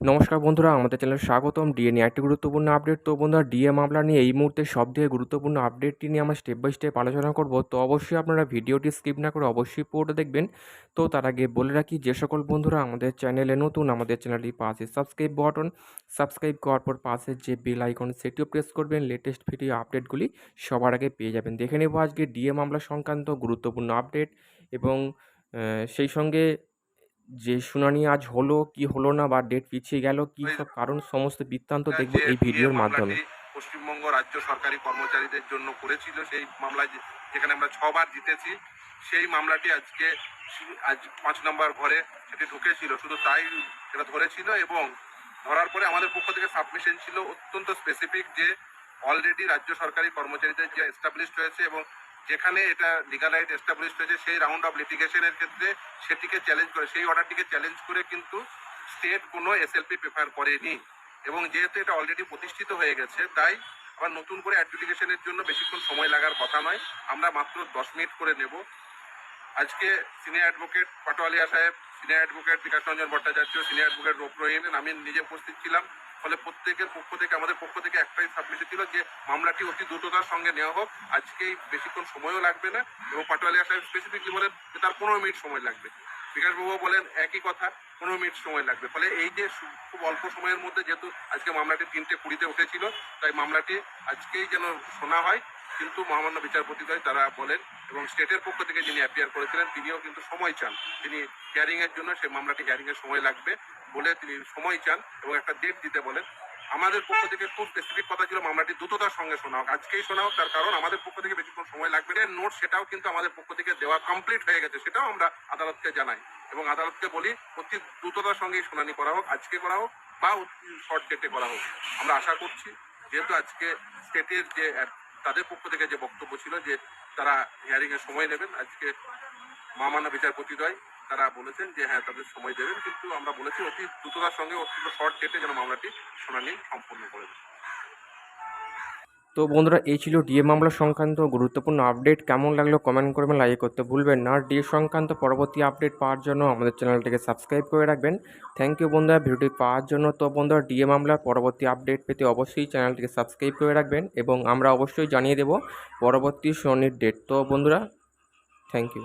নমস্কার বন্ধুরা, আমাদের চ্যানেলে স্বাগতম। ডিএ নিয়ে একটি গুরুত্বপূর্ণ আপডেট তো বন্ধুরা ডিএ মামলা নিয়ে এই মুহূর্তে সবথেকে গুরুত্বপূর্ণ আপডেটটি নিয়ে আমরা স্টেপ বাই স্টেপ আলোচনা করব। তো অবশ্যই আপনারা ভিডিওটি স্কিপ না করে অবশ্যই পুরোটা দেখবেন। তো তার আগে বলে রাখি, যে সকল বন্ধুরা আমাদের চ্যানেলে নতুন, আমাদের চ্যানেলটি পাশে সাবস্ক্রাইব বাটন সাবস্ক্রাইব করার পর পাশে যে বেল আইকন সেটিও প্রেস করবেন। লেটেস্ট ভিডিও আপডেটগুলি সবার আগে পেয়ে যাবেন। দেখে নেব আজকে ডিএ মামলা সংক্রান্ত গুরুত্বপূর্ণ আপডেট এবং সেই সঙ্গে যে শুনানি আজ হলো কি হলো না বা ডেট পিছিয়ে গেল কি সব কারণ সমস্ত বৃত্তান্ত দেখব এই ভিডিওর মাধ্যমে। পশ্চিমবঙ্গ রাজ্য সরকারি কর্মচারীদের জন্য করেছিল সেই মামলায় যেখানে আমরা ছবার জিতেছি সেই মামলাটি আজকে আজ পাঁচ নম্বর ঘরে সেটি ঢুকেছিল। শুধু তাই সেটা ধরেছিল এবং ধরার পরে আমাদের পক্ষ থেকে সাবমিশন ছিল অত্যন্ত স্পেসিফিক যে অলরেডি রাজ্য সরকারি কর্মচারীদের যে এস্টাবলিশড হয়েছে এবং যেখানে এটা লিগালাইট এস্টাবলিশড হয়েছে, সেই রাউন্ড অফ লিটিগেশনের ক্ষেত্রে সেটিকে চ্যালেঞ্জ করে, সেই অর্ডারটিকে চ্যালেঞ্জ করে কিন্তু স্টেট কোনো এসএলপি প্রেফার করেনি। এবং যেহেতু এটা অলরেডি প্রতিষ্ঠিত হয়ে গেছে, তাই আবার নতুন করে অ্যাডজুডিকেশনের জন্য বেশিক্ষণ সময় লাগার কথা নয়। আমরা মাত্র দশ মিনিট করে নেব। আজকে সিনিয়র অ্যাডভোকেট পাটোয়ালিয়া সাহেব senior advocate Bikash Ranjan Bhattacharya senior advocate Roop Rahim আমি নিজে উপস্থিত ছিলাম। ফলে প্রত্যেকের পক্ষ থেকে, আমাদের পক্ষ থেকে একটাই সাবমিশন ছিল যে মামলাটি অতি দ্রুততার সঙ্গে নেওয়া হোক। আজকে বেশিক্ষণ সময়ও লাগবে না এবং পাটোয়ালিয়া সাহেব স্পেসিফিকলি বলেন যে তার পনেরো মিনিট সময় লাগবে। বিকাশবাবু বলেন একই কথা, পনেরো মিনিট সময় লাগবে। ফলে এই যে খুব অল্প সময়ের মধ্যে যেহেতু আজকে মামলাটি তিনটে কুড়িতে উঠেছিল, তাই মামলাটি আজকেই যেন শোনা হয়। কিন্তু মহামান্য বিচারপতিদ্বয় তারা বলেন এবং স্টেটের পক্ষ থেকে যিনি অ্যাপিয়ার করেছিলেন, তিনিও কিন্তু সময় চান। তিনি হিয়ারিং এর জন্য সেই মামলাটি হিয়ারিং এর সময় লাগবে বলে তিনি সময় চান এবং একটা ডেট দিতে বলেন। আমাদের পক্ষ থেকে খুব স্পেসিফিক কথা ছিল, মামলাটি দ্রুততার সঙ্গে শোনা হোক আজকেই শোনা হোক তার কারণ আমাদের পক্ষ থেকে বেশিক্ষণ সময় লাগবে না। নোট সেটাও কিন্তু আমাদের পক্ষ থেকে দেওয়া কমপ্লিট হয়ে গেছে, সেটাও আমরা আদালতকে জানাই। এবং আদালতকে বলি, অতি দ্রুততার সঙ্গেই শুনানি করা হোক, আজকে করা হোক বা শর্ট ডেটে করা হোক। আমরা আশা করছি, যেহেতু আজকে স্টেটের যে তাদের পক্ষ থেকে যে বক্তব্য ছিল যে তারা হিয়ারিং এর সময় নেবেন, আজকে মামানা বিচারপতিদ্বয় তারা বলেছেন যে হ্যাঁ তাদের সময় দেবেন, কিন্তু আমরা বলেছি অতি দ্রুততার সঙ্গে অত্যন্ত শর্ট ডেটে যেন মামলাটি শুনানি সম্পন্ন করে দেবে তো বন্ধুরা, এই ছিল ডিএ মামলা সংক্রান্ত গুরুত্বপূর্ণ আপডেট। কেমন লাগল কমেন্ট করবেন লাইক করতে ভুলবেন না। ডিএ সংক্রান্ত পরবর্তী আপডেট পাওয়ার জন্য আমাদের চ্যানেলটিকে সাবস্ক্রাইব করে রাখবেন। থ্যাংক ইউ বন্ধুরা, ভিডিওটি পাওয়ার জন্য। তো বন্ধুরা, ডিএ মামলার পরবর্তী আপডেট পেতে অবশ্যই চ্যানেলটিকে সাবস্ক্রাইব করে রাখবেন এবং আমরা অবশ্যই জানিয়ে দেব পরবর্তী শনির ডেট তো বন্ধুরা থ্যাংক ইউ